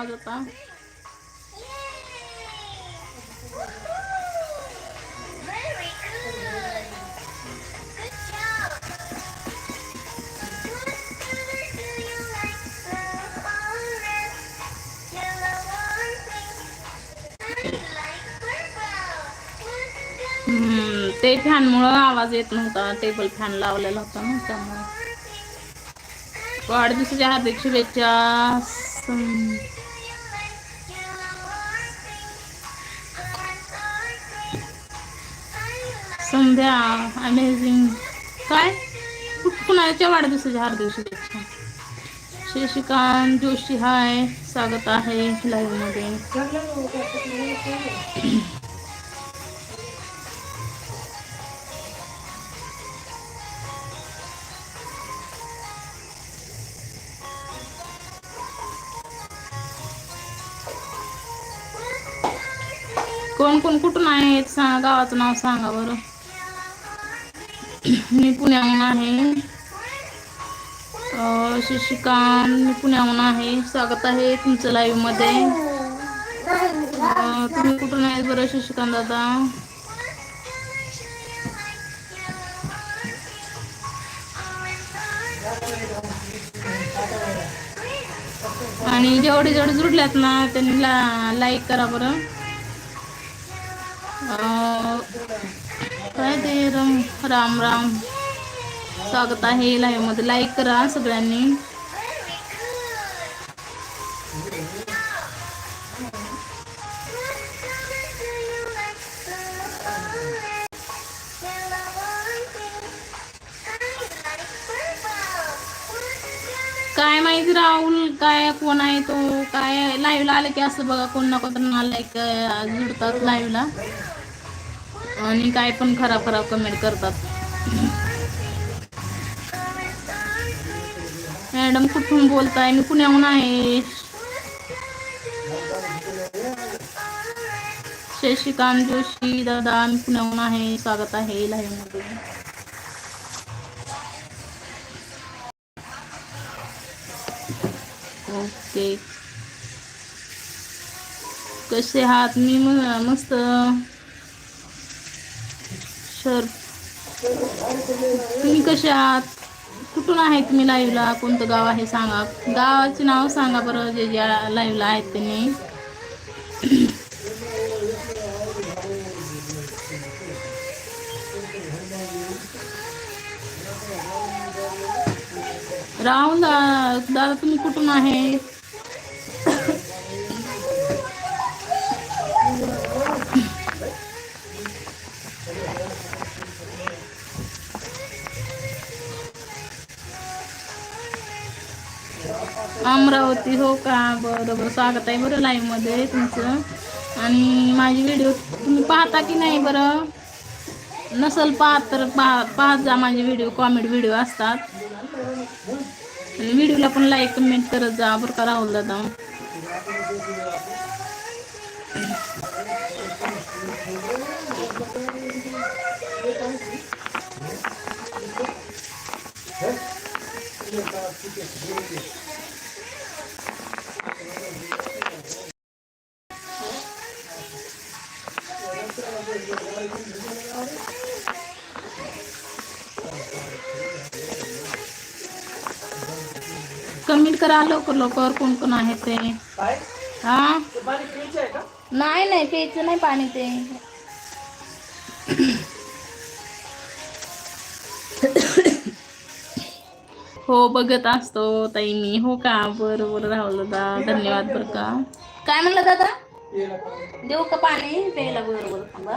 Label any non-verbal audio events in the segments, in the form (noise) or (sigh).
आवाज होता ते फॅनमुळं आवाज येत नव्हता टेबल फॅन लावलेला होता ना त्यामुळे वाढदिवसाच्या हार्दिक शुभेच्छा संध्या अमेझिंग काय? कुणाच्या वाढदिवसाच्या हार्दिक शशिकांत जोशी हाय. स्वागत आहे लाईव्हमध्ये. कोण कोण कुठून आहेत? सांगा गावाचं नाव सांगा बरं. मी पुण्याहून आहे. शशिकांत मी पुण्याहून आहे. स्वागत आहे तुमचं लाईव्हमध्ये. तुम्ही कुठून आहेत बरं शशिकांत दादा? आणि जेवढे जेवढे जुडल्यात ना त्यांनी ला लाईक करा बरं. काय ते राम राम. राम स्वागत आहे लाईव्हमध्ये. लाईक करा सगळ्यांनी. काय माहिती राहुल काय कोण आहे तो? काय लाईव्हला आलं की असं बघा कोण ना कोण लाईक जुडतात लाईव्हला आणि काय पण खराब खराब कमेंट करतात. मॅडम कुठून बोलताय? मी पुण्याहून आहे. शशिकांत जोशी दादा मी पुण्याहून आहे. स्वागत आहे लाईव्हमध्ये. ओके. कसे आहात? मी मस्त. सर. तुम्ही कसे आहात? कुठून आहे तुम्ही लाईव्हला कोणतं गाव आहे सांगा. गावाचे नाव सांगा बरं जे ज्या लाईव्हला आहेत त्यांनी. राहुल दा- दादा तुम्ही कुठून आहे? अमरावती हो का? बरं बरं स्वागत आहे बरं लाईव्हमध्ये तुमचं. आणि माझी व्हिडिओ तुम्ही पाहता की नाही बरं? नसल पाहत तर पहा पाहत जा माझे व्हिडिओ कॉमेडी व्हिडिओ असतात. आणि व्हिडिओला पण लाईक कमेंट करत जा बरं का राहुल दादा. कमेंट करा लवकर लवकर कोण कोण आहे ते. हा? नाही नाही प्यायचं नाही पाणी ते. हो बघत असतो ताई मी. हो का? बरं बरं राहुल दादा धन्यवाद बरं का. काय म्हणलं दादा? देऊ का पाणी प्यायला? बरं बरं थांबा.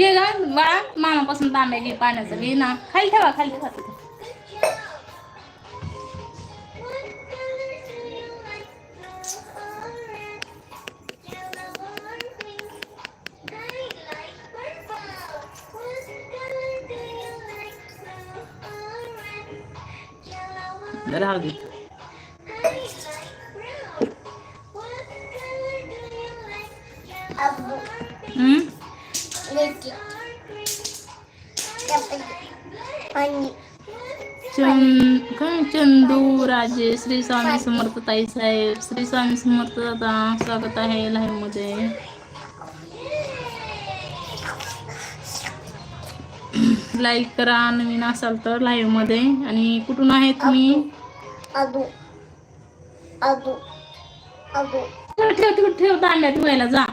घे गा बाळा मामापासून तांब्या घे पाण्याचा घे ना खाली ठेवा खाली ठेवा तिथे. What color do you like? Blue or red? Yellow or pink? I like purple. What color do you like? Blue or red? Yellow or राहू दे I like brown. What color do you like? Yellow or pink? हम्म? चंद राजे श्री स्वामी समर्थ ताई साहेब. श्री स्वामी समर्थ दादा स्वागत आहे लाईव्हमध्ये. Like करा नवीन असाल तर लाईव्हमध्ये. आणि कुठून आहे तुम्ही? ठेव ठेव ठेव तांब्या ठेवायला जा.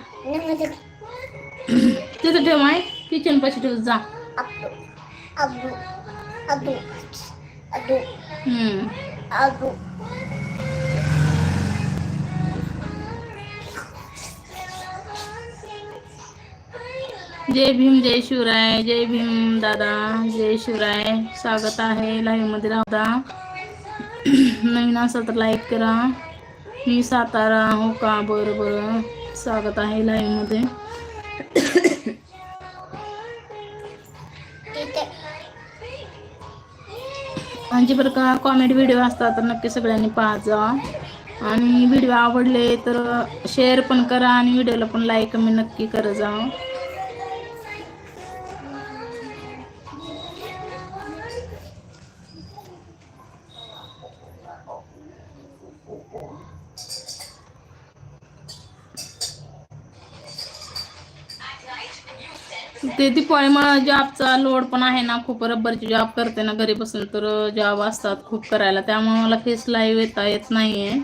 तिथं ठेव माय किचन पाशी ठेव जा. हम्म. जय भीम जय शिवराय जय भीम दादा जय शिवराय. स्वागत आहे लाईव्हमध्ये राहता. नवीन असाल तर लाईक करा. मी सातारा हो का? बरं बरं. स्वागत आहे लाईव्ह मध्ये म्हणजे बरं का कॉमेडी व्हिडिओ असतात तर नक्की सगळ्यांनी पाहत जा आणि व्हिडिओ आवडले तर शेअर पण करा आणि व्हिडिओला पण लाईक मी नक्की करत जा ते दिपाळी मला जॉबचा लोड पण आहे ना खूप रब्बरची जॉब करते ना घरी बसून तर जॉब असतात खूप करायला. त्यामुळे मला फेस लाईव्ह येता येत नाही आहे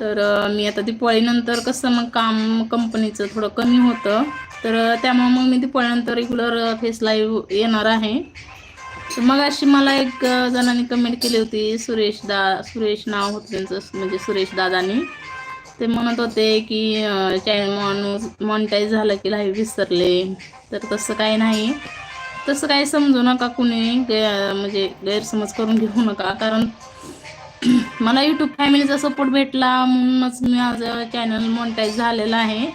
तर मी आता दिपाळीनंतर कसं मग काम कंपनीचं थोडं कमी होतं. तर त्यामुळे मग मी दिपाळीनंतर रेग्युलर फेस लाईव्ह येणार आहे. तर मग अशी मला एक जणांनी कमेंट केली होती सुरेश दा सुरेश नाव होतं त्यांचं म्हणजे सुरेश दादानी. ते म्हणत होते की चॅनल माणूस मॉनिटाईज झालं की लाईव्ह विसरले. तर तसं काही नाही. तसं काही समजू नका कुणी गै- म्हणजे गैरसमज करून घेऊ नका. कारण (clears throat) मला यूट्यूब फॅमिलीचा सपोर्ट भेटला म्हणूनच मी माझं चॅनल मॉनिटाईज झालेलं आहे.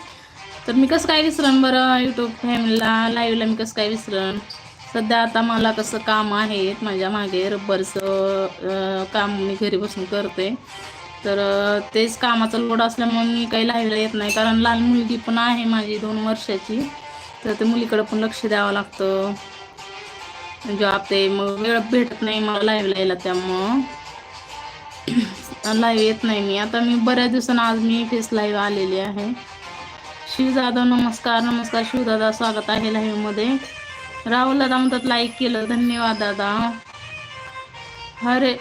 तर मी कसं काय विसरण बरं? यूट्यूब फॅमिलीला लाईव्हला मी कसं काय विसरण सध्या आता मला कसं काम आहे माझ्या मागे रब्बरचं काम मी घरी बसून करते. तर तेच कामाचा लोड असल्यामुळे मी काही लाईव्हला येत नाही. कारण लहान मुलगी पण आहे माझी दोन वर्षाची. तर ते मुलीकडं पण लक्ष द्यावं लागतं. म्हणजे जॉब ते मग वेळ भेटत नाही मला लाईव्हला यायला त्यामुळं. लाईव्ह येत नाही मी. आता मी बऱ्याच दिवसांना आज मी फेस लाईव्ह आलेली आहे. शिवदादा नमस्कार. नमस्कार शिवदादा. स्वागत आहे लाईव्हमध्ये राहुल दादा म्हणतात लाईक केलं. धन्यवाद दादा. हरे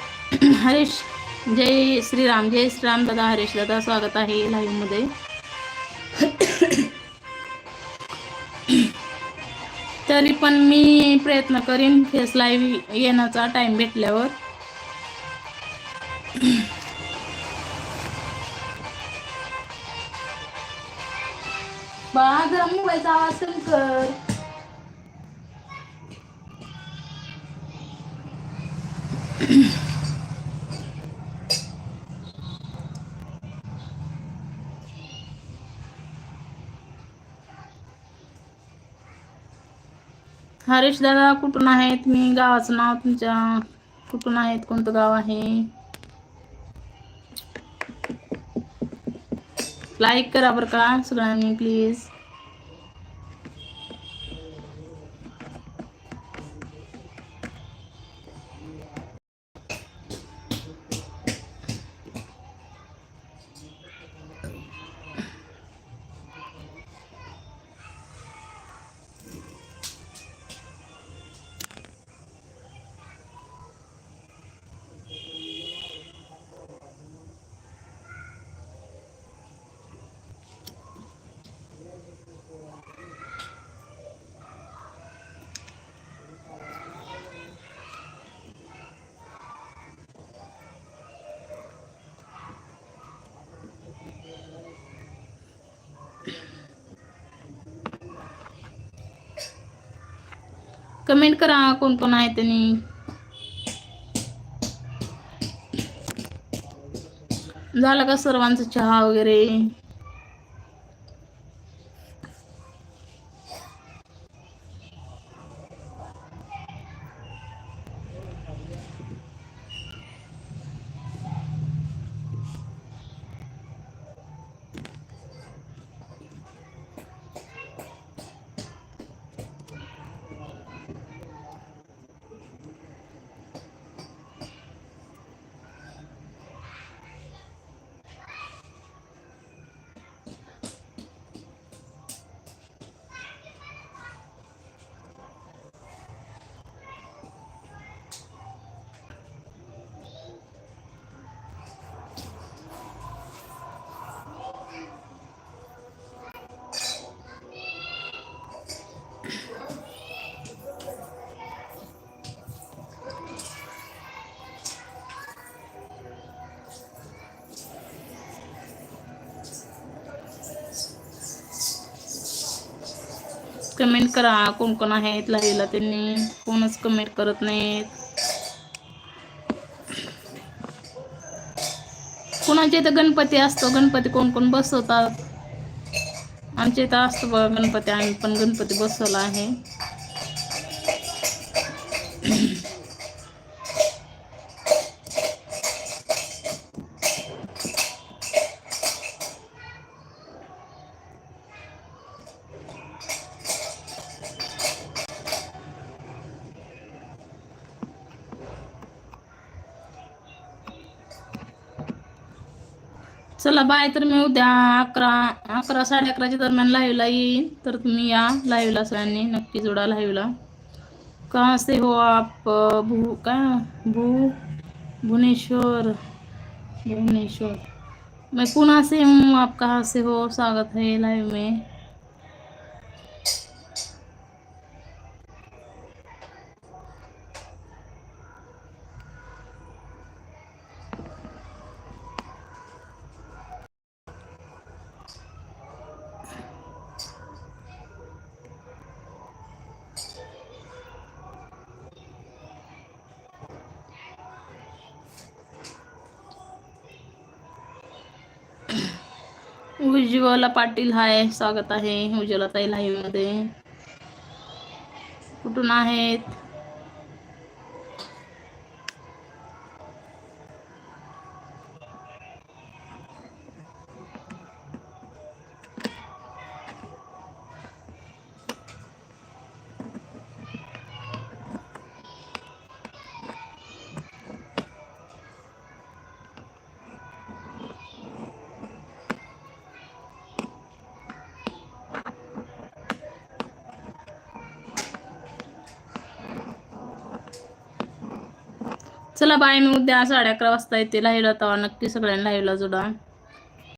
हरेश जय श्रीराम जय श्रीराम दादा हरेश दादा स्वागत आहे लाईव्हमध्ये. तरी पण मी प्रयत्न करीन फेस लाईव्ह येण्याचा टाइम भेटल्यावर. बाळा मोबाईलचा आवाज कमी कर. हरीश दादा कुठून आहेत? मी गावाचं नाव तुमच्या कुठून आहेत? कोणतं गाव आहे? लाईक करा बरं का सगळ्यांनी प्लीज कमेंट करा कोण कोण आहे त्यांनी. झालं का सर्वांचा चहा वगैरे? कमेंट करा कोण कोण आहेत लाईव्हला त्यांनी. कोणच कमेंट करत नाहीत. कोणाच्या इथं गणपती असतो गणपती कोण कोण बसवतात? आमच्या इथं असतो बघा गणपती आम्ही पण गणपती बसवला आहे. चला बाय, तर मी उद्या अकरा अकरा साडे अकराच्या दरम्यान लाईव्हला येईन. तर तुम्ही या लाईव्हला सगळ्यांनी नक्की जोडा लाईव्हला कहाँ से हो आप, भू काय भू, भुवनेश्वर भुवनेश्वर. मैं पुणे से हूँ आप कहाँ से हो, स्वागत है लाइव में. उज्ज्वला पाटील हाय स्वागत आहे उज्ज्वला ताई लाईव्हमध्ये. कुठून आहेत? चला बाय मी उद्या साडे अकरा वाजता येते. लाईव्हला तेव्हा नक्की सगळ्यांना लाईव्हला जोडा.